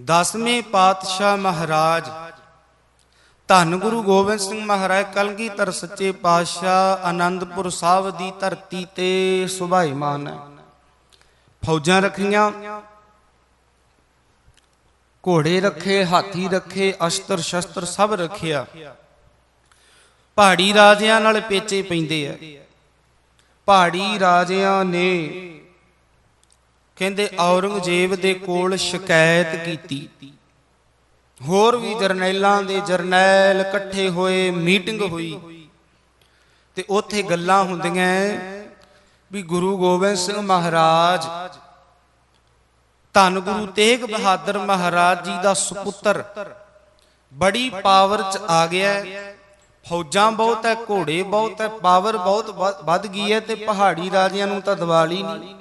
ਦਸਵੇਂ ਪਾਤਸ਼ਾਹ ਮਹਾਰਾਜ। ਧੰਨ ਗੁਰੂ ਗੋਬਿੰਦ ਸਿੰਘ ਮਹਾਰਾਜ, ਕਲਗੀਧਰ ਸੱਚੇ ਪਾਤਸ਼ਾਹ, ਆਨੰਦਪੁਰ ਸਾਹਿਬ ਦੀ ਧਰਤੀ ਤੇ ਸੁਭਾਈਮਾਨ ਹੈ। ਫੌਜਾਂ ਰੱਖੀਆਂ, ਘੋੜੇ ਰੱਖੇ, ਹਾਥੀ ਰੱਖੇ, ਅਸਤਰ ਸ਼ਸਤਰ ਸਭ ਰੱਖਿਆ। ਪਹਾੜੀ ਰਾਜਿਆਂ ਨਾਲ ਪੇਚੇ ਪੈਂਦੇ ਆ। ਪਹਾੜੀ ਰਾਜਿਆਂ ਨੇ ਕਹਿੰਦੇ ਔਰੰਗਜ਼ੇਬ ਦੇ ਕੋਲ ਸ਼ਿਕਾਇਤ ਕੀਤੀ। ਹੋਰ ਵੀ ਜਰਨੈਲਾਂ ਦੇ ਜਰਨੈਲ ਇਕੱਠੇ ਹੋਏ ਮੀਟਿੰਗ ਹੋਈ। ਤੇ ਉੱਥੇ ਗੱਲਾਂ ਹੁੰਦੀਆਂ ਵੀ ਗੁਰੂ ਗੋਬਿੰਦ ਸਿੰਘ ਮਹਾਰਾਜ, ਧੰਨ ਗੁਰੂ ਤੇਗ ਬਹਾਦਰ ਮਹਾਰਾਜ ਜੀ ਦਾ ਸੁਪੁੱਤਰ, ਬੜੀ ਪਾਵਰ ਚ ਆ ਗਿਆ ਫੌਜਾਂ ਬਹੁਤ ਹੈ ਘੋੜੇ ਬਹੁਤ ਹੈ ਪਾਵਰ ਬਹੁਤ ਵ- ਵੱਧ ਗਈ ਹੈ ਤੇ ਪਹਾੜੀ ਰਾਜਿਆਂ ਨੂੰ ਤਾਂ ਦਿਵਾਲੀ ਨਹੀਂ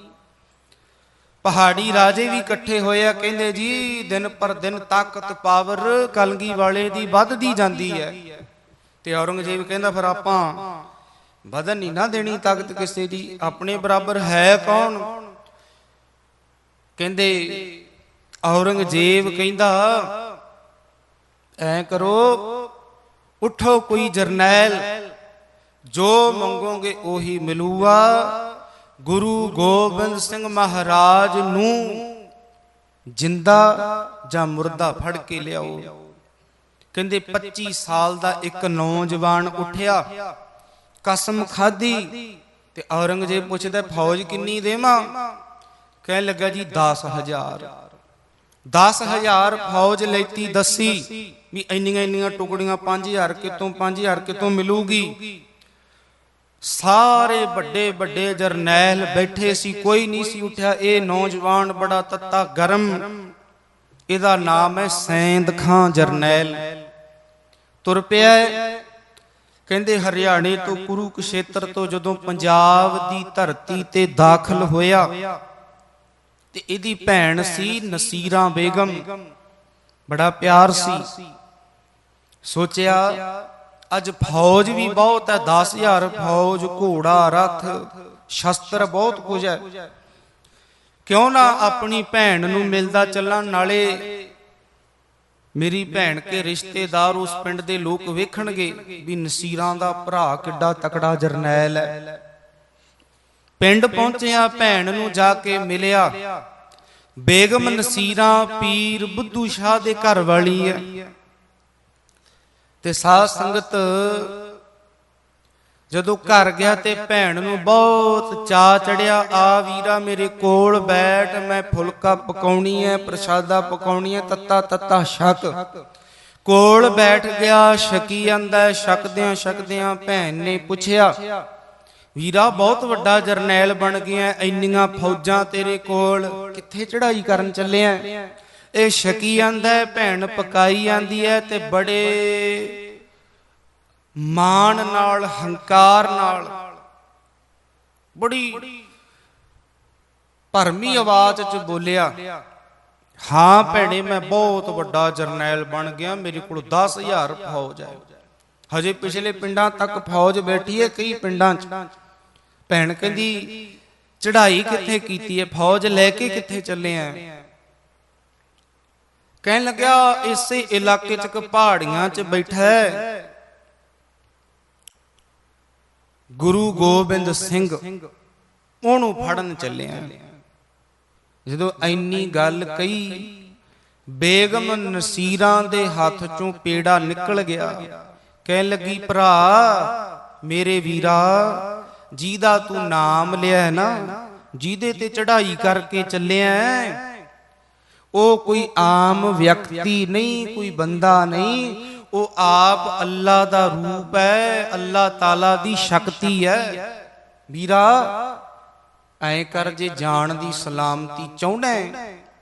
ਪਹਾੜੀ ਰਾਜੇ ਵੀ ਇਕੱਠੇ ਹੋਏ ਆ, ਕਹਿੰਦੇ ਜੀ, ਦਿਨ ਪਰ ਦਿਨ ਤਾਕਤ, ਪਾਵਰ ਕਲਗੀ ਵਾਲੇ ਦੀ ਵੱਧਦੀ ਜਾਂਦੀ ਹੈ। ਤੇ ਔਰੰਗਜ਼ੇਬ ਕਹਿੰਦਾ, ਫਿਰ ਆਪਾਂ ਵਧਣ ਨਹੀਂ ਨਾ ਦੇਣੀ ਤਾਕਤ ਕਿਸੇ ਦੀ, ਆਪਣੇ ਬਰਾਬਰ ਹੈ ਕੌਣ? ਕਹਿੰਦੇ, ਔਰੰਗਜ਼ੇਬ ਕਹਿੰਦਾ, ਐ ਕਰੋ, ਉਠੋ ਕੋਈ ਜਰਨੈਲ, ਜੋ ਮੰਗੋਗੇ ਉਹੀ ਮਿਲੂਗਾ ਗੁਰੂ ਗੋਬਿੰਦ ਸਿੰਘ ਮਹਾਰਾਜ ਨੂੰ ਜਿੰਦਾ ਜਾਂ ਮੁਰਦਾ ਫੜ ਕੇ ਲਿਆਓ। ਕਹਿੰਦੇ 25 ਸਾਲ ਦਾ ਇੱਕ ਨੌਜਵਾਨ ਉੱਠਿਆ, ਕਸਮ ਖਾਧੀ ਤੇ ਔਰੰਗਜ਼ੇਬ ਪੁੱਛਦਾ, ਫੌਜ ਕਿੰਨੀ ਦੇਵਾਂ? ਕਹਿਣ ਲੱਗਾ ਜੀ 10000 10000 ਫੌਜ ਲੈਤੀ ਦੱਸੀ ਵੀ ਇੰਨੀਆਂ ਇੰਨੀਆਂ ਟੁਕੜੀਆਂ 5000 ਕਿਤੋਂ 5000 ਕਿਤੋਂ ਮਿਲੂਗੀ? ਸਾਰੇ ਵੱਡੇ ਵੱਡੇ ਜਰਨੈਲ ਬੈਠੇ ਸੀ, ਕੋਈ ਨਹੀਂ ਸੀ ਉੱਠਿਆ। ਇਹ ਨੌਜਵਾਨ ਬੜਾ ਤੱਤਾ, ਗਰਮ। ਇਹਦਾ ਨਾਮ ਹੈ ਸੈਂਦ ਖਾਂ ਜਰਨੈਲ। ਤੁਰ ਪਿਆ ਕਹਿੰਦੇ, ਹਰਿਆਣੇ ਤੋਂ ਕੁਰੂਕਸ਼ੇਤਰ ਤੋਂ ਜਦੋਂ ਪੰਜਾਬ ਦੀ ਧਰਤੀ ਤੇ ਦਾਖਲ ਹੋਇਆ, ਤੇ ਇਹਦੀ ਭੈਣ ਸੀ ਨਸੀਰਾ ਬੇਗਮ। ਬੜਾ ਪਿਆਰ ਸੀ। ਸੋਚਿਆ ਅੱਜ ਫੌਜ ਵੀ ਬਹੁਤ ਹੈ 10000 ਫੌਜ, ਘੋੜਾ, ਰਥ, ਸ਼ਸਤਰ ਬਹੁਤ ਕੁਝ ਹੈ। ਕਿਉਂ ਨਾ ਆਪਣੀ ਭੈਣ ਨੂੰ ਮਿਲਦਾ ਚੱਲਣ, ਨਾਲੇ ਮੇਰੀ ਭੈਣ ਕੇ ਰਿਸ਼ਤੇਦਾਰ ਉਸ ਪਿੰਡ ਦੇ ਲੋਕ ਵੇਖਣਗੇ ਵੀ ਨਸੀਰਾਂ ਦਾ ਭਰਾ ਕਿੱਡਾ ਤਕੜਾ ਜਰਨੈਲ ਹੈ। ਪਿੰਡ ਪਹੁੰਚਿਆ ਭੈਣ ਨੂੰ ਜਾ ਕੇ ਮਿਲਿਆ, ਬੇਗਮ ਨਸੀਰਾਂ ਪੀਰ ਬੁੱਧੂ ਸ਼ਾਹ ਦੇ ਘਰ ਵਾਲੀ ਹੈ। ਤੇ ਸਾਧ ਸੰਗਤ, ਜਦੋਂ ਘਰ ਗਿਆ ਤੇ ਭੈਣ ਨੂੰ ਬਹੁਤ ਚਾ ਚੜਿਆ, ਆ ਵੀਰਾ ਮੇਰੇ ਕੋਲ ਬੈਠ, ਮੈਂ ਫੁਲਕਾ ਪਕਾਉਣੀ ਹੈ ਪ੍ਰਸ਼ਾਦਾ ਪਕਾਉਣੀ ਹੈ ਤੱਤਾ ਤੱਤਾ ਛਕ। ਕੋਲ ਬੈਠ ਗਿਆ ਛਕੀ ਜਾਂਦਾ ਛਕਦਿਆਂ ਛਕਦਿਆਂ ਭੈਣ ਨੇ ਪੁੱਛਿਆ, ਵੀਰਾ, ਬਹੁਤ ਵੱਡਾ ਜਰਨੈਲ ਬਣ ਗਿਆ, ਇੰਨੀਆਂ ਫੌਜਾਂ ਤੇਰੇ ਕੋਲ, ਕਿੱਥੇ ਚੜਾਈ ਕਰਨ ਚੱਲਿਆ ਇਹ ਛਕੀ ਜਾਂਦਾ ਹੈ, ਭੈਣ ਪਕਾਈ ਜਾਂਦੀ ਹੈ ਤੇ ਬੜੇ ਮਾਣ ਨਾਲ ਹੰਕਾਰ ਨਾਲ ਬੜੀ ਭਰਮੀ ਆਵਾਜ਼ ਚ ਬੋਲਿਆ। ਹਾਂ ਭੈਣੇ ਮੈਂ ਬਹੁਤ ਵੱਡਾ ਜਰਨੈਲ ਬਣ ਗਿਆ ਮੇਰੇ ਕੋਲ 10000 ਫੌਜ ਹੈ। ਹਜੇ ਪਿਛਲੇ ਪਿੰਡਾਂ ਤੱਕ ਫੌਜ ਬੈਠੀ ਹੈ ਕਈ ਪਿੰਡਾਂ 'ਚ। ਭੈਣ ਕਹਿੰਦੀ ਚੜ੍ਹਾਈ ਕਿੱਥੇ ਕੀਤੀ ਹੈ? ਫੌਜ ਲੈ ਕੇ ਕਿੱਥੇ ਚੱਲੇ ਆ? ਕਹਿਣ ਲੱਗਿਆ, ਇਸੇ ਇਲਾਕੇ 'ਚ ਕ ਪਹਾੜੀਆਂ 'ਚ ਬੈਠਾ ਹੈ। ਗੁਰੂ ਗੋਬਿੰਦ ਸਿੰਘ, ਉਹਨੂੰ ਫੜਨ ਚੱਲਿਆ ਜਦੋਂ ਐਨੀ ਗੱਲ ਕਹੀ, ਬੇਗਮ ਨਸੀਰਾਂ ਦੇ ਹੱਥ ਚੋਂ ਪੇੜਾ ਨਿਕਲ ਗਿਆ। ਕਹਿਣ ਲੱਗੀ, ਭਰਾ, ਮੇਰੇ ਵੀਰਾ, ਜਿਹਦਾ ਤੂੰ ਨਾਮ ਲਿਆ ਹੈ ਨਾ, ਜਿਹਦੇ ਤੇ ਚੜ੍ਹਾਈ ਕਰਕੇ ਚੱਲਿਆ ਉਹ ਕੋਈ ਆਮ ਵਿਅਕਤੀ ਨਹੀਂ, ਕੋਈ ਬੰਦਾ ਨਹੀਂ। ਉਹ ਆਪ ਅੱਲਾ ਦਾ ਰੂਪ ਹੈ, ਅੱਲਾ ਤਾਲਾ ਦੀ ਸ਼ਕਤੀ ਹੈ। ਵੀਰਾ, ਐ ਕਰ ਜੇ ਜਾਣ ਦੀ ਸਲਾਮਤੀ ਚਾਹੁੰਦਾ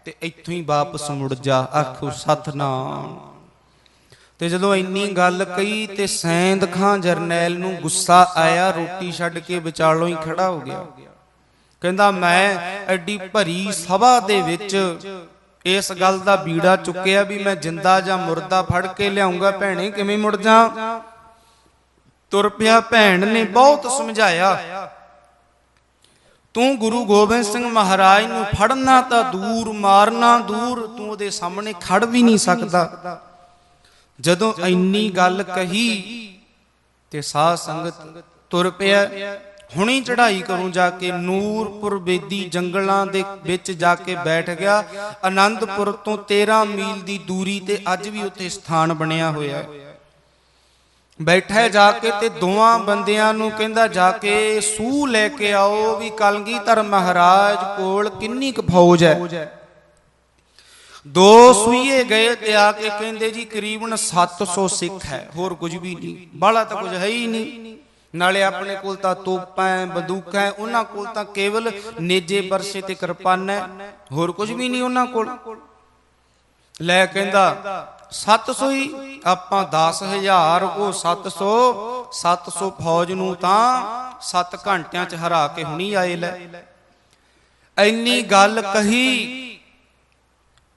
ਤੇ ਇੱਥੋਂ ਹੀ ਵਾਪਸ ਮੁੜ ਜਾ, ਆਖੋ ਸਤਨਾਮ। ਤੇ ਜਦੋਂ ਇੰਨੀ ਗੱਲ ਕਹੀ ਤੇ ਸੈਂਦ ਖਾਂ ਜਰਨੈਲ ਨੂੰ ਗੁੱਸਾ ਆਇਆ, ਰੋਟੀ ਛੱਡ ਕੇ ਵਿਚਾਲੋਂ ਹੀ ਖੜਾ ਹੋ ਗਿਆ। ਕਹਿੰਦਾ, ਮੈਂ ਐਡੀ ਭਰੀ ਸਭਾ ਦੇ ਵਿੱਚ ਇਸ ਗੱਲ ਦਾ ਬੀੜਾ ਚੁੱਕਿਆ ਵੀ ਮੈਂ ਜਿੰਦਾ ਜਾਂ ਮੁਰਦਾ ਫੜ ਕੇ ਲਿਆਉਂਗਾ, ਭੈਣੇ, ਕਿਵੇਂ ਮੁੜ ਜਾ? ਤੁਰ ਪਿਆ ਭੈਣ ਨੇ ਬਹੁਤ ਸਮਝਾਇਆ। ਤੂੰ ਗੁਰੂ ਗੋਬਿੰਦ ਸਿੰਘ ਮਹਾਰਾਜ ਨੂੰ ਫੜਨਾ ਤਾਂ ਦੂਰ, ਮਾਰਨਾ ਦੂਰ, ਤੂੰ ਉਹਦੇ ਸਾਹਮਣੇ ਖੜ ਵੀ ਨਹੀਂ ਸਕਦਾ। ਜਦੋਂ ਇੰਨੀ ਗੱਲ ਕਹੀ ਤੇ ਸਾਧ ਸੰਗਤ ਤੁਰ ਪਿਆ। ਹੁਣੀ ਚੜ੍ਹਾਈ ਕਰੂੰ ਜਾ ਕੇ ਨੂਰਪੁਰ ਬੇਦੀ ਜੰਗਲਾਂ ਦੇ ਵਿੱਚ ਜਾ ਕੇ ਬੈਠ ਗਿਆ। ਆਨੰਦਪੁਰ ਤੋਂ 13 ਮੀਲ ਦੀ ਦੂਰੀ ਤੇ ਅੱਜ ਵੀ ਉੱਥੇ ਸਥਾਨ ਬਣਿਆ ਹੋਇਆ ਹੈ। ਬੈਠਾ ਜਾ ਕੇ ਤੇ ਦੋਵਾਂ ਬੰਦਿਆਂ ਨੂੰ ਕਹਿੰਦਾ, ਜਾ ਕੇ ਸੂਹ ਲੈ ਕੇ ਆਓ ਵੀ ਕਲਗੀਧਰ ਮਹਾਰਾਜ ਕੋਲ ਕਿੰਨੀ ਕੁ ਫੌਜ ਹੈ? ਦੋ ਸੂਈਏ ਗਏ ਤੇ ਆ ਕੇ ਕਹਿੰਦੇ, ਜੀ, ਕਰੀਬਨ 700 ਸਿੱਖ ਹੈ, ਹੋਰ ਕੁਝ ਵੀ ਨਹੀਂ, ਬਾਹਲਾ ਤਾਂ ਕੁਝ ਹੈ ਹੀ ਨਹੀਂ। ਨਾਲੇ ਆਪਣੇ ਕੋਲ ਤਾਂ ਤੋਪਾਂ ਬੰਦੂਕਾਂ ਉਹਨਾਂ ਕੋਲ ਤਾਂ ਕੇਵਲ ਨੇਜੇ ਬਰਸੇ ਤੇ ਕਿਰਪਾਨਾਂ ਹੈ ਹੋਰ ਕੁਝ ਵੀ ਨਹੀਂ ਉਹਨਾਂ ਕੋਲ। ਲੈ ਕਹਿੰਦਾ 700 ਹੀ ਆਪਾਂ 10000 ਉਹ 700 700 ਫੌਜ ਨੂੰ ਤਾਂ 7 ਘੰਟਿਆਂ ਚ ਹਰਾ ਕੇ ਹੁਣੀ ਆਏ ਲੈ। ਐਨੀ ਗੱਲ ਕਹੀ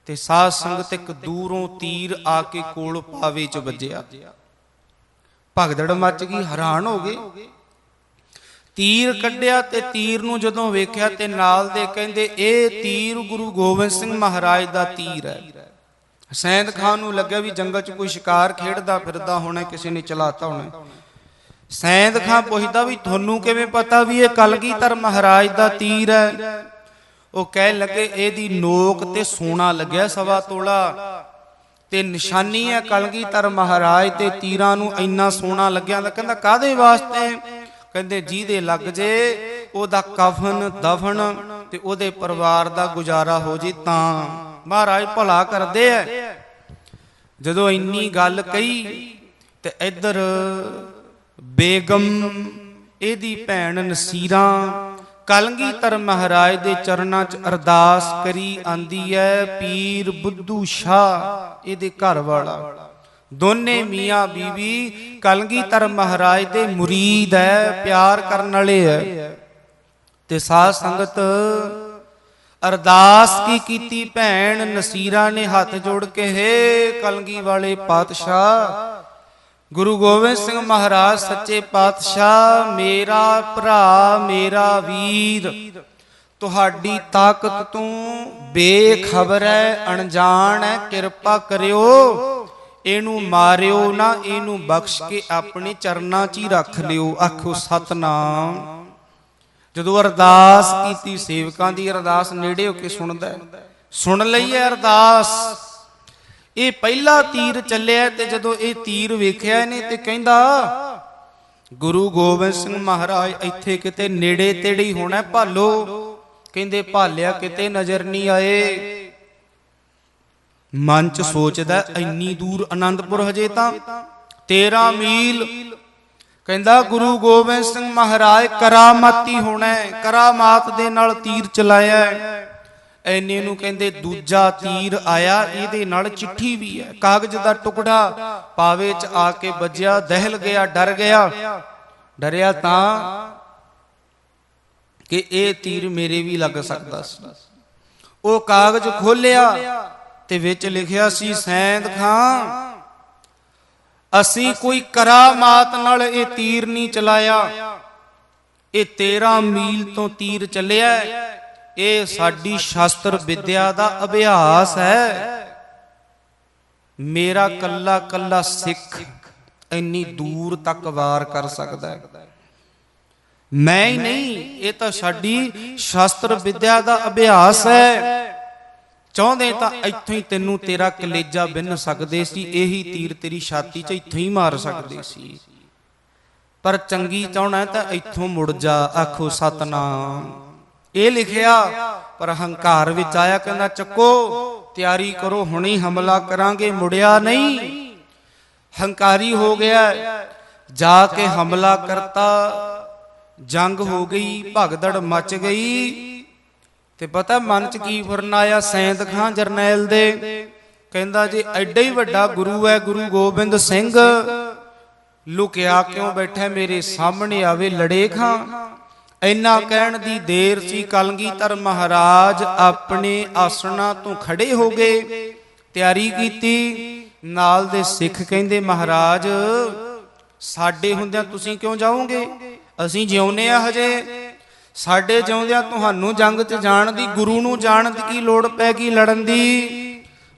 ਤੇ ਸਾਧ ਸੰਗਤ ਇੱਕ ਦੂਰੋਂ ਤੀਰ ਆ ਕੇ ਕੋਲ ਪਾਵੇ ਚ ਵੱਜਿਆ। ਭਗਦੜ ਮੱਚ ਗਈ, ਹੈਰਾਨ ਹੋ ਗਏ। ਤੀਰ ਕੱਢਿਆ ਤੇ ਤੀਰ ਨੂੰ ਜਦੋਂ ਵੇਖਿਆ ਤੇ ਨਾਲ ਦੇ ਕਹਿੰਦੇ, ਇਹ ਤੀਰ ਗੁਰੂ ਗੋਬਿੰਦ ਸਿੰਘ ਮਹਾਰਾਜ ਦਾ ਤੀਰ ਹੈ। ਹਸੈਨ ਖਾਨ ਨੂੰ ਲੱਗਿਆ ਵੀ ਜੰਗਲ 'ਚ ਕੋਈ ਸ਼ਿਕਾਰ ਖੇਡਦਾ ਫਿਰਦਾ ਹੋਣਾ, ਕਿਸੇ ਨੇ ਚਲਾਤਾ ਹੋਣਾ। ਸੈਂਦ ਖਾਂ ਪੁੱਛਦਾ ਵੀ, ਤੁਹਾਨੂੰ ਕਿਵੇਂ ਪਤਾ ਵੀ ਇਹ ਕਲਗੀਧਰ ਮਹਾਰਾਜ ਦਾ ਤੀਰ ਹੈ? ਉਹ ਕਹਿਣ ਲੱਗੇ, ਇਹਦੀ ਨੋਕ ਤੇ ਸੋਨਾ ਲੱਗਿਆ ਸਵਾ ਤੋਲਾ। ਤੇ ਨਿਸ਼ਾਨੀ ਹੈ ਕਲਗੀਧਰ ਮਹਾਰਾਜ ਤੇ ਤੀਰਾਂ ਨੂੰ ਇੰਨਾ ਸੋਨਾ ਲੱਗਿਆ ਤਾਂ ਕਹਿੰਦਾ ਕਾਦੇ ਵਾਸਤੇ? ਕਹਿੰਦੇ ਜਿਹਦੇ ਲੱਗ ਜੇ ਉਹਦਾ ਕਫਨ, ਦਫਨ ਤੇ ਉਹਦੇ ਪਰਿਵਾਰ ਦਾ ਗੁਜ਼ਾਰਾ ਹੋ ਜੇ ਤਾਂ। ਮਹਾਰਾਜ ਭਲਾ ਕਰਦੇ ਐ। ਜਦੋਂ ਇੰਨੀ ਗੱਲ ਕਹੀ ਤੇ ਇੱਧਰ ਬੇਗਮ, ਇਹਦੀ ਭੈਣ ਨਸੀਰਾ ਕਲਗੀਧਰ ਮਹਾਰਾਜ ਦੇ ਚਰਨਾਂ 'ਚ ਅਰਦਾਸ ਕਰੀ ਆਂਦੀ ਐ, ਪੀਰ ਬੁੱਧੂ ਸ਼ਾਹ, ਇਹਦੇ ਘਰ ਵਾਲਾ। ਦੋਨੇ ਮੀਆਂ ਬੀਵੀ ਕਲਗੀਧਰ ਮਹਾਰਾਜ ਦੇ ਮੁਰੀਦ ਐ, ਪਿਆਰ ਕਰਨ ਵਾਲੇ ਐ। ਤੇ ਸਾਧ ਸੰਗਤ ਅਰਦਾਸ ਕੀ ਕੀਤੀ ਭੈਣ, ਨਸੀਰਾ ਨੇ ਹੱਥ ਜੋੜ ਕੇ, ਹੇ ਕਲਗੀ ਵਾਲੇ ਪਾਤਸ਼ਾਹ ਗੁਰੂ ਗੋਬਿੰਦ ਸਿੰਘ ਮਹਾਰਾਜ, ਸੱਚੇ ਪਾਤਸ਼ਾਹ, ਮੇਰਾ ਭਰਾ, ਮੇਰਾ ਵੀਰ, ਤੁਹਾਡੀ ਤਾਕਤ ਤੋਂ ਬੇਖਬਰ ਹੈ ਅਣਜਾਣ ਹੈ ਕਿਰਪਾ ਕਰਿਓ। ਇਹਨੂੰ ਮਾਰਿਓ ਨਾ, ਇਹਨੂੰ ਬਖਸ਼ ਕੇ ਆਪਣੇ ਚਰਨਾਂ 'ਚ ਹੀ ਰੱਖ ਲਿਓ ਆਖੋ ਸਤਨਾਮ। ਜਦੋਂ ਅਰਦਾਸ ਕੀਤੀ, ਸੇਵਕਾਂ ਦੀ ਅਰਦਾਸ ਨੇੜੇ ਹੋ ਕੇ ਸੁਣਦਾ ਸੁਣ ਲਈ ਹੈ ਅਰਦਾਸ। ਇਹ ਪਹਿਲਾ ਤੀਰ ਚੱਲਿਆ ਤੇ ਜਦੋਂ ਇਹ ਤੀਰ ਵੇਖਿਆ ਇਹਨੇ ਤੇ ਕਹਿੰਦਾ, ਗੁਰੂ ਗੋਬਿੰਦ ਸਿੰਘ ਮਹਾਰਾਜ, ਇੱਥੇ ਕਿਤੇ ਨੇੜੇ ਤੇੜੇ ਹੀ ਹੋਣਾ ਭਾਲੋ। ਕਹਿੰਦੇ, ਭਾਲਿਆ ਕਿਤੇ ਨਜ਼ਰ ਨਹੀਂ ਆਏ। ਮਨ ਚ ਸੋਚਦਾ, ਇੰਨੀ ਦੂਰ ਆਨੰਦਪੁਰ ਹਜੇ ਤਾਂ 13 ਮੀਲ। ਕਹਿੰਦਾ, ਗੁਰੂ ਗੋਬਿੰਦ ਸਿੰਘ ਮਹਾਰਾਜ, ਕਰਾਮਾਤੀ ਹੋਣਾ ਕਰਾਮਾਤ ਦੇ ਨਾਲ ਤੀਰ ਚਲਾਇਆ ਐਨੇ ਨੂੰ ਕਹਿੰਦੇ ਦੂਜਾ ਤੀਰ ਆਇਆ, ਇਹਦੇ ਨਾਲ ਚਿੱਠੀ ਵੀ ਹੈ, ਕਾਗਜ਼ ਦਾ ਟੁਕੜਾ ਪਾਵੇ ਚ ਆ ਕੇ ਵੱਜਿਆ, ਦਹਿਲ ਗਿਆ, ਡਰ ਗਿਆ। ਡਰਿਆ ਤਾਂ ਕਿ ਇਹ ਤੀਰ ਮੇਰੇ ਵੀ ਲੱਗ ਸਕਦਾ ਸੀ। ਉਹ ਕਾਗਜ਼ ਖੋਲਿਆ ਤੇ ਵਿੱਚ ਲਿਖਿਆ ਸੀ, ਸੈਂਦ ਖਾਂ, ਅਸੀਂ ਕੋਈ ਕਰਾਮਾਤ ਨਾਲ ਇਹ ਤੀਰ ਨਹੀਂ ਚਲਾਇਆ। ਇਹ 13 ਮੀਲ ਤੋਂ ਤੀਰ ਚੱਲਿਆ ਇਹ ਸਾਡੀ ਸ਼ਾਸਤਰ ਵਿਦਿਆ ਦਾ ਅਭਿਆਸ ਹੈ। ਮੇਰਾ ਕੱਲਾ ਕੱਲਾ ਸਿੱਖ ਇੰਨੀ ਦੂਰ ਤੱਕ ਵਾਰ ਕਰ ਸਕਦਾ ਹੈ। ਮੈਂ ਹੀ ਨਹੀਂ, ਇਹ ਤਾਂ ਸਾਡੀ ਸ਼ਾਸਤਰ ਵਿਦਿਆ ਦਾ ਅਭਿਆਸ ਹੈ। ਚਾਹੁੰਦੇ ਤਾਂ ਇੱਥੋਂ ਹੀ ਤੈਨੂੰ ਤੇਰਾ ਕਲੇਜਾ ਬਿੰਨ ਸਕਦੇ ਸੀ, ਇਹੀ ਤੀਰ ਤੇਰੀ ਛਾਤੀ 'ਚ ਇੱਥੋਂ ਹੀ ਮਾਰ ਸਕਦੇ ਸੀ। ਪਰ ਚੰਗੀ ਚਾਹਣਾ ਤਾਂ ਇੱਥੋਂ ਮੁੜ ਜਾ, ਆਖੋ ਸਤਨਾਮ। ਇਹ ਲਿਖਿਆ, ਪਰ ਹੰਕਾਰ ਵਿੱਚ ਆਇਆ ਕਹਿੰਦਾ, ਚੱਕੋ, ਤਿਆਰੀ ਕਰੋ, ਹੁਣੀ ਹਮਲਾ ਕਰਾਂਗੇ, ਮੁੜਿਆ ਨਹੀਂ। ਹੰਕਾਰੀ ਹੋ ਗਿਆ, ਜਾ ਕੇ ਹਮਲਾ ਕਰਤਾ, ਜੰਗ ਹੋ ਗਈ, ਭਗਦੜ ਮਚ ਗਈ। ਤੇ ਪਤਾ ਮਨ ਚ ਕੀ ਫੁਰਨ ਆਇਆ, ਸੈਂਦ ਖਾਂ ਜਰਨੈਲ ਦੇ? ਕਹਿੰਦਾ, ਜੀ ਐਡਾ ਹੀ ਵੱਡਾ ਗੁਰੂ ਹੈ, ਗੁਰੂ ਗੋਬਿੰਦ ਸਿੰਘ, ਲੁਕਿਆ ਕਿਉਂ ਬੈਠਾ ਮੇਰੇ ਸਾਹਮਣੇ ਆਵੇ ਲੜੇ ਖਾਂ? ਇੰਨਾ ਕਹਿਣ ਦੀ ਦੇਰ ਸੀ ਕਲਗੀਧਰ ਮਹਾਰਾਜ ਆਪਣੇ ਆਸਣਾ ਤੋਂ ਖੜੇ ਹੋ ਗਏ, ਤਿਆਰੀ ਕੀਤੀ। ਨਾਲ ਦੇ ਸਿੱਖ ਕਹਿੰਦੇ, ਮਹਾਰਾਜ, ਸਾਡੇ ਹੁੰਦਿਆਂ ਤੁਸੀਂ ਕਿਉਂ ਜਾਓਗੇ? ਅਸੀਂ ਜਿਉਂਦੇ ਆ ਹਜੇ। ਸਾਡੇ ਜਿਉਂਦਿਆਂ ਤੁਹਾਨੂੰ ਜੰਗ 'ਚ ਜਾਣ ਦੀ, ਗੁਰੂ ਨੂੰ ਜਾਣ ਦੀ ਕੀ ਲੋੜ ਪੈ ਗਈ ਲੜਨ ਦੀ?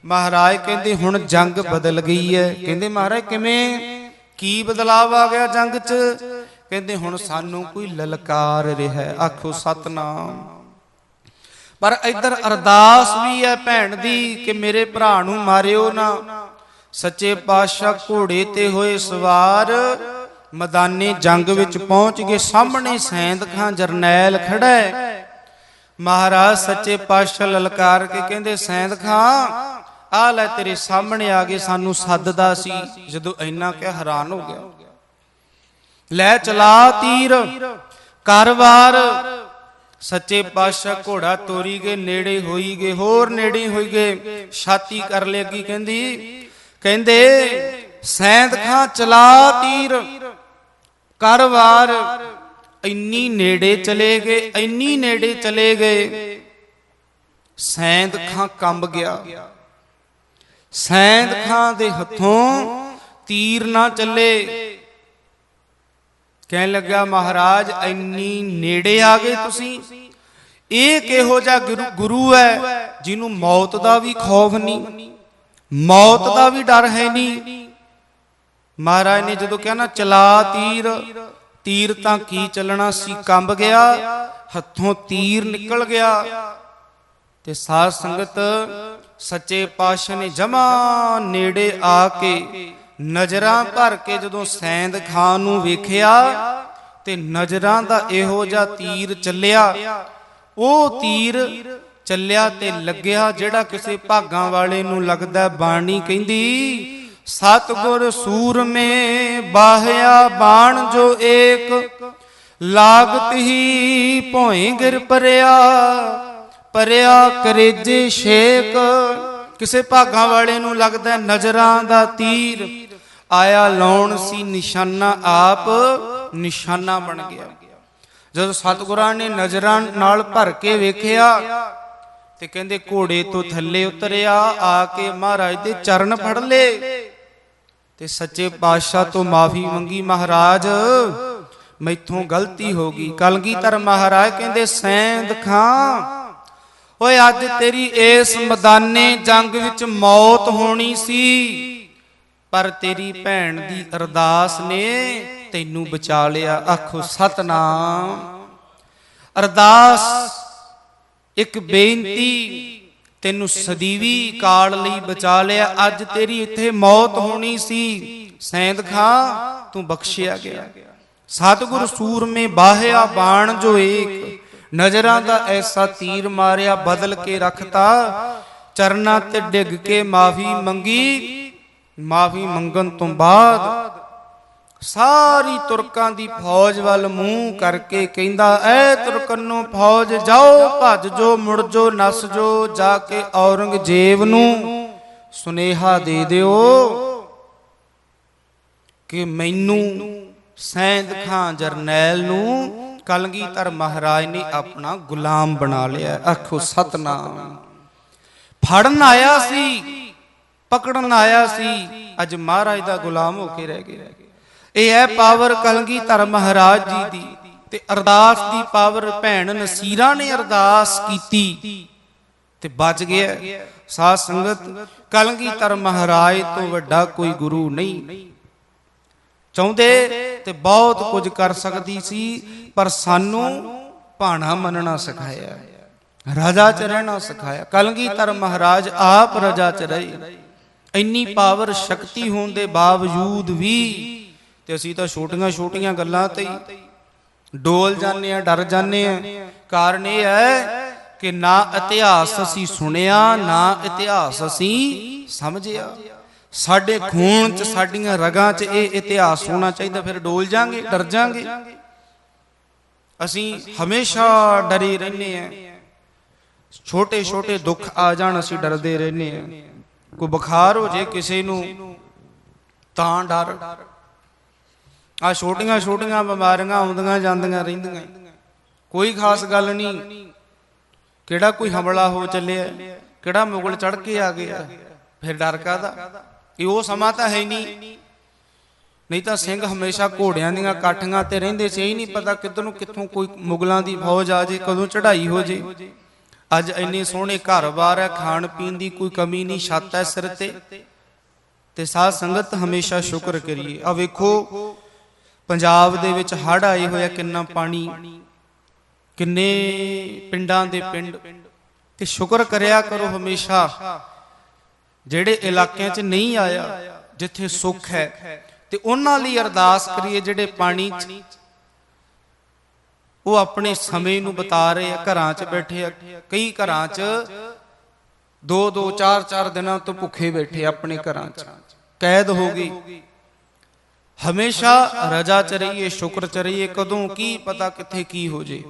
ਮਹਾਰਾਜ ਕਹਿੰਦੇ, ਹੁਣ ਜੰਗ ਬਦਲ ਗਈ ਹੈ। ਕਹਿੰਦੇ, ਮਹਾਰਾਜ, ਕਿਵੇਂ? ਕੀ ਬਦਲਾਵ ਆ ਗਿਆ ਜੰਗ 'ਚ? ਕਹਿੰਦੇ ਹੁਣ ਸਾਨੂੰ ਕੋਈ ਲਲਕਾਰ ਰਿਹਾ, ਆਖੋ ਸਤਨਾਮ। ਪਰ ਇੱਧਰ ਅਰਦਾਸ ਵੀ ਹੈ ਭੈਣ ਦੀ ਕਿ ਮੇਰੇ ਭਰਾ ਨੂੰ ਮਾਰਿਓ ਨਾ। ਸੱਚੇ ਪਾਤਸ਼ਾਹ ਘੋੜੇ ਤੇ ਹੋਏ ਸਵਾਰ, ਮੈਦਾਨੇ ਜੰਗ ਵਿੱਚ ਪਹੁੰਚ ਗਏ, ਸਾਹਮਣੇ ਸੈਂਦ ਖਾਂ ਜਰਨੈਲ ਖੜਾ ਹੈ। ਮਹਾਰਾਜ ਸੱਚੇ ਪਾਤਸ਼ਾਹ ਲਲਕਾਰ ਕੇ ਕਹਿੰਦੇ, ਸੈਂਦ ਖਾਂ, ਆ ਲੈ ਤੇਰੇ ਸਾਹਮਣੇ ਆ ਗਏ, ਸਾਨੂੰ ਸੱਦਦਾ ਸੀ। ਜਦੋਂ ਇੰਨਾ ਕਿ ਹੈਰਾਨ ਹੋ ਗਿਆ। ਲੈ ਚਲਾ ਤੀਰ। ਕਰਵਾਰ ਸੱਚੇ ਪਾਤਸ਼ਾਹ ਘੋੜਾ ਤੋਰੀ ਗਏ, ਨੇੜੇ ਹੋਈ ਗਏ, ਹੋਰ ਨੇੜੇ ਹੋਈ ਗਏ। ਛਾਤੀ ਕਰ ਲੇਗੀ ਕਹਿੰਦੀ। ਕਹਿੰਦੇ, ਸੈਂਦ ਖਾਂ ਚਲਾ ਤੀਰ। ਕਰਵਾਰ ਇੰਨੀ ਨੇੜੇ ਚਲੇ ਗਏ, ਇੰਨੀ ਨੇੜੇ ਚਲੇ ਗਏ। ਸੈਂਦ ਖਾਂ ਕੰਬ ਗਿਆ। ਸੈਂਦ ਖਾਂ ਦੇ ਹੱਥੋਂ ਤੀਰ ਨਾ ਚੱਲੇ। ਕਹਿਣ ਲੱਗਾ ਮਹਾਰਾਜ, ਇੰਨੀ ਨੇੜੇ ਆ ਗਏ ਤੁਸੀਂ। ਇਹ ਕਿਹੋ ਜਿਹਾ ਗੁਰੂ- ਹੈ ਜਿਹਨੂੰ ਮੌਤ ਦਾ ਵੀ ਖੌਫ ਨਹੀਂ, ਮੌਤ ਦਾ ਵੀ ਡਰ ਹੈ ਨਹੀਂ? ਮਹਾਰਾਜ ਨੇ ਜਦੋਂ ਕਿਹਾ, ਨਾ ਚਲਾ ਤੀਰ ਤੀਰ ਤਾਂ ਕੀ ਚੱਲਣਾ ਸੀ? ਕੰਬ ਗਿਆ, ਹੱਥੋਂ ਤੀਰ ਨਿਕਲ ਗਿਆ ਤੇ ਸਾਧ ਸੰਗਤ ਸੱਚੇ ਪਾਤਸ਼ਾਹ ਨੇ ਜਮਾ ਨੇੜੇ ਆ ਕੇ ਨਜ਼ਰਾਂ ਭਰ ਕੇ ਜਦੋਂ ਸੈਂਦ ਖਾਨ ਨੂੰ ਵੇਖਿਆ, ਤੇ ਨਜ਼ਰਾਂ ਦਾ ਇਹੋ ਜਿਹਾ ਤੀਰ ਚੱਲਿਆ। ਉਹ ਤੀਰ ਚੱਲਿਆ ਤੇ ਲੱਗਿਆ ਜਿਹੜਾ ਕਿਸੇ ਭਾਗਾਂ ਵਾਲੇ ਨੂੰ ਲੱਗਦਾ ਬਾਣੀ ਕਹਿੰਦੀ, ਸਤਗੁਰ ਸੂਰਮੇ ਬਾਹਿਆ ਬਾਣ ਜੋ ਏਕ, ਲਾਗਤ ਹੀ ਭੋਏ ਗਿਰ ਪਰਿਆ ਪਰਿਆ ਕਰੇਜੇ ਸ਼ੇਕ ਕਿਸੇ ਭਾਗਾਂ ਵਾਲੇ ਨੂੰ ਲੱਗਦਾ ਨਜ਼ਰਾਂ ਦਾ ਤੀਰ। ਆਇਆ ਲਾਉਣ ਸੀ ਨਿਸ਼ਾਨਾ ਆਪ, ਨਿਸ਼ਾਨਾ ਬਣ ਗਿਆ। ਜਦੋਂ ਸਤਿਗੁਰਾਂ ਨੇ ਨਜ਼ਰਾਂ ਨਾਲ ਭਰ ਕੇ ਵੇਖਿਆ ਤੇ ਕਹਿੰਦੇ ਘੋੜੇ ਤੋਂ ਥੱਲੇ ਉਤਰਿਆ, ਆ ਕੇ ਮਹਾਰਾਜ ਦੇ ਚਰਨ ਫੜ ਲਏ ਤੇ ਸੱਚੇ ਪਾਤਸ਼ਾਹ ਤੋਂ ਮਾਫੀ ਮੰਗੀ, ਮਹਾਰਾਜ, ਮੈਥੋਂ ਗਲਤੀ ਹੋ ਗਈ। ਕਲਗੀਧਰ ਮਹਾਰਾਜ ਕਹਿੰਦੇ ਸੈਂਦ ਖਾਂ। ਓਏ ਅੱਜ ਤੇਰੀ ਇਸ ਮੈਦਾਨੇ ਜੰਗ ਵਿੱਚ ਮੌਤ ਹੋਣੀ ਸੀ। ਪਰ ਤੇਰੀ ਭੈਣ ਦੀ ਅਰਦਾਸ ਨੇ ਤੈਨੂੰ ਬਚਾ ਲਿਆ। ਆਖੋ, ਸਤਨਾਮ। ਅਰਦਾਸ, ਇੱਕ ਬੇਨਤੀ, ਤੈਨੂੰ ਸਦੀਵੀ ਕਾਲ ਲਈ ਬਚਾ ਲਿਆ। ਅੱਜ ਤੇਰੀ ਇੱਥੇ ਮੌਤ ਹੋਣੀ ਸੀ। ਸੈਂਦ ਖਾਂ, ਤੂੰ ਬਖਸ਼ਿਆ ਗਿਆ। ਸਤਿਗੁਰ ਸੂਰਮੇ ਬਾਹਿਆ, ਬਾਣ ਜੋ ਏਕ। ਨਜ਼ਰਾਂ ਦਾ ਐਸਾ ਤੀਰ ਮਾਰਿਆ, ਬਦਲ ਕੇ ਰੱਖਤਾ। ਚਰਨਾਂ ਤੇ ਡਿੱਗ ਕੇ ਮਾਫੀ ਮੰਗੀ। ਮਾਫੀ ਮੰਗਣ ਤੋਂ ਬਾਅਦ ਸਾਰੀ ਤੁਰਕਾਂ ਦੀ ਫੌਜ ਵੱਲ ਮੂੰਹ ਕਰਕੇ ਕਹਿੰਦਾ, ਐ ਤੁਰਕਨੋ ਫੌਜ ਜਾਓ ਭੱਜ ਜੋ ਮੁੜ ਜੋ ਨਸ ਜੋ ਜਾ ਕੇ ਔਰੰਗਜ਼ੇਬ ਨੂੰ ਸੁਨੇਹਾ ਦੇ ਦਿਓ ਕਿ ਮੈਨੂੰ ਸੈਂਦ ਖਾਂ ਜਰਨੈਲ ਨੂੰ ਕਲਗੀਧਰ ਮਹਾਰਾਜ ਨੇ ਆਪਣਾ ਗੁਲਾਮ ਬਣਾ ਲਿਆ। ਆਖੋ, ਸਤਨਾਮ। ਫੜਨ ਆਇਆ ਸੀ। ਪਕੜਨ ਆਇਆ ਸੀ, ਅੱਜ ਮਹਾਰਾਜ ਦਾ ਗੁਲਾਮ ਹੋ ਕੇ ਰਹਿ ਗਿਆ। ਇਹ ਹੈ ਪਾਵਰ ਕਲਗੀ ਧਰਮ ਮਹਾਰਾਜ ਜੀ ਦੀ ਤੇ ਅਰਦਾਸ ਦੀ ਪਾਵਰ ਭੈਣ ਨਸੀਰਾ ਨੇ ਅਰਦਾਸ ਕੀਤੀ ਤੇ ਬਚ ਗਿਆ। ਸਾਧ ਸੰਗਤ ਕਲਗੀਧਰ ਮਹਾਰਾਜ ਤੋਂ ਵੱਡਾ ਕੋਈ ਗੁਰੂ ਨਹੀਂ। ਚਾਹੁੰਦੇ ਤੇ ਬਹੁਤ ਕੁਝ ਕਰ ਸਕਦੀ ਸੀ, ਪਰ ਸਾਨੂੰ ਭਾਣਾ ਮੰਨਣਾ ਸਿਖਾਇਆ। ਰਾਜਾ ਚ ਰਹਿਣਾ ਸਿਖਾਇਆ। ਕਲਗੀਧਰ ਮਹਾਰਾਜ ਆਪ ਰਾਜਾ ਚ ਰਹੇ। ਇੰਨੀ ਪਾਵਰ ਸ਼ਕਤੀ ਹੋਣ ਦੇ ਬਾਵਜੂਦ ਵੀ ਤੇ ਅਸੀਂ ਤਾਂ ਛੋਟੀਆਂ ਛੋਟੀਆਂ ਗੱਲਾਂ ਤੇ ਹੀ ਡੋਲ ਜਾਂਦੇ ਆ ਡਰ ਜਾਂਦੇ ਆ ਕਾਰਨ ਇਹ ਹੈ ਕਿ ਨਾ ਇਤਿਹਾਸ ਅਸੀਂ ਸੁਣਿਆ ਨਾ ਇਤਿਹਾਸ ਅਸੀਂ ਸਮਝਿਆ। ਸਾਡੇ ਖੂਨ 'ਚ ਸਾਡੀਆਂ ਰਗਾਂ 'ਚ ਇਹ ਇਤਿਹਾਸ ਹੋਣਾ ਚਾਹੀਦਾ ਫਿਰ ਡੋਲ ਜਾਾਂਗੇ ਡਰ ਜਾਾਂਗੇ ਅਸੀਂ ਹਮੇਸ਼ਾ ਡਰੇ ਰਹਿੰਦੇ ਆ ਛੋਟੇ ਛੋਟੇ ਦੁੱਖ ਆ ਜਾਣ ਅਸੀਂ ਡਰਦੇ ਰਹਿੰਦੇ ਆ ਕੋਈ ਬੁਖਾਰ ਹੋ ਜੇ ਕਿਸੇ ਨੂੰ, ਤਾਂ ਡਰ। ਆ ਛੋਟੀਆਂ ਛੋਟੀਆਂ ਬਿਮਾਰੀਆਂ ਆਉਂਦੀਆਂ ਜਾਂਦੀਆਂ ਰਹਿੰਦੀਆਂ। ਕੋਈ ਖਾਸ ਗੱਲ ਨਹੀਂ, ਕਿਹੜਾ ਕੋਈ ਹਮਲਾ ਹੋ ਚੱਲਿਆ, ਕਿਹੜਾ ਮੁਗਲ ਚੜ ਕੇ ਆ ਗਿਆ, ਫਿਰ ਡਰ ਕਾਦਾ ਇਹ ਉਹ ਸਮਾਂ ਤਾਂ ਹੈ ਨਹੀਂ। ਨਹੀਂ ਤਾਂ ਸਿੰਘ ਹਮੇਸ਼ਾ ਘੋੜਿਆਂ ਦੀਆਂ ਕਾਠੀਆਂ ਤੇ ਰਹਿੰਦੇ ਸੀ, ਇਹ ਨਹੀਂ ਪਤਾ ਕਿੱਧਰ ਨੂੰ ਕਿੱਥੋਂ ਕੋਈ ਮੁਗਲਾਂ ਦੀ ਫੌਜ ਆ ਜੇ, ਕਦੋਂ ਚੜ੍ਹਾਈ ਹੋ ਜੇ। ਅੱਜ ਇੰਨੇ ਸੋਹਣੇ ਘਰ-ਬਾਰ ਹੈ, ਖਾਣ ਪੀਣ ਦੀ ਕੋਈ ਕਮੀ ਨਹੀਂ, ਛੱਤ ਹੈ ਸਿਰ ਤੇ। ਤੇ ਸਾਧ ਸੰਗਤ ਹਮੇਸ਼ਾ ਸ਼ੁਕਰ ਕਰੀਏ। ਆ ਵੇਖੋ, ਪੰਜਾਬ ਦੇ ਵਿੱਚ ਹੜ੍ਹ ਆਏ ਹੋਇਆ ਕਿੰਨਾ ਪਾਣੀ। ਕਿੰਨੇ ਪਿੰਡਾਂ ਦੇ ਪਿੰਡ। ਤੇ ਸ਼ੁਕਰ ਕਰਿਆ ਕਰੋ ਹਮੇਸ਼ਾ, ਜਿਹੜੇ ਇਲਾਕਿਆਂ 'ਚ ਨਹੀਂ ਆਇਆ, ਜਿੱਥੇ ਸੁੱਖ ਹੈ, ਤੇ ਉਹਨਾਂ ਲਈ ਅਰਦਾਸ ਕਰੀਏ ਜਿਹੜੇ ਪਾਣੀ 'ਚ ਉਹ ਆਪਣੇ ਸਮੇਂ ਨੂੰ ਬਤਾ ਰਹੇ ਆ, ਘਰਾਂ 'ਚ ਬੈਠੇ ਆ। ਕਈ ਘਰਾਂ 'ਚ ਦੋ ਦੋ, ਚਾਰ ਚਾਰ ਦਿਨਾਂ ਤੋਂ ਭੁੱਖੇ ਬੈਠੇ ਆਪਣੇ ਘਰਾਂ 'ਚ। ਕੈਦ ਹੋ ਗਈ। ਹਮੇਸ਼ਾ ਰਜਾ ਚ ਰਹੀਏ, ਸ਼ੁਕਰ ਚ ਰਹੀਏ, ਕਦੋਂ ਕੀ ਪਤਾ ਕਿੱਥੇ ਕੀ ਹੋ ਜੇ।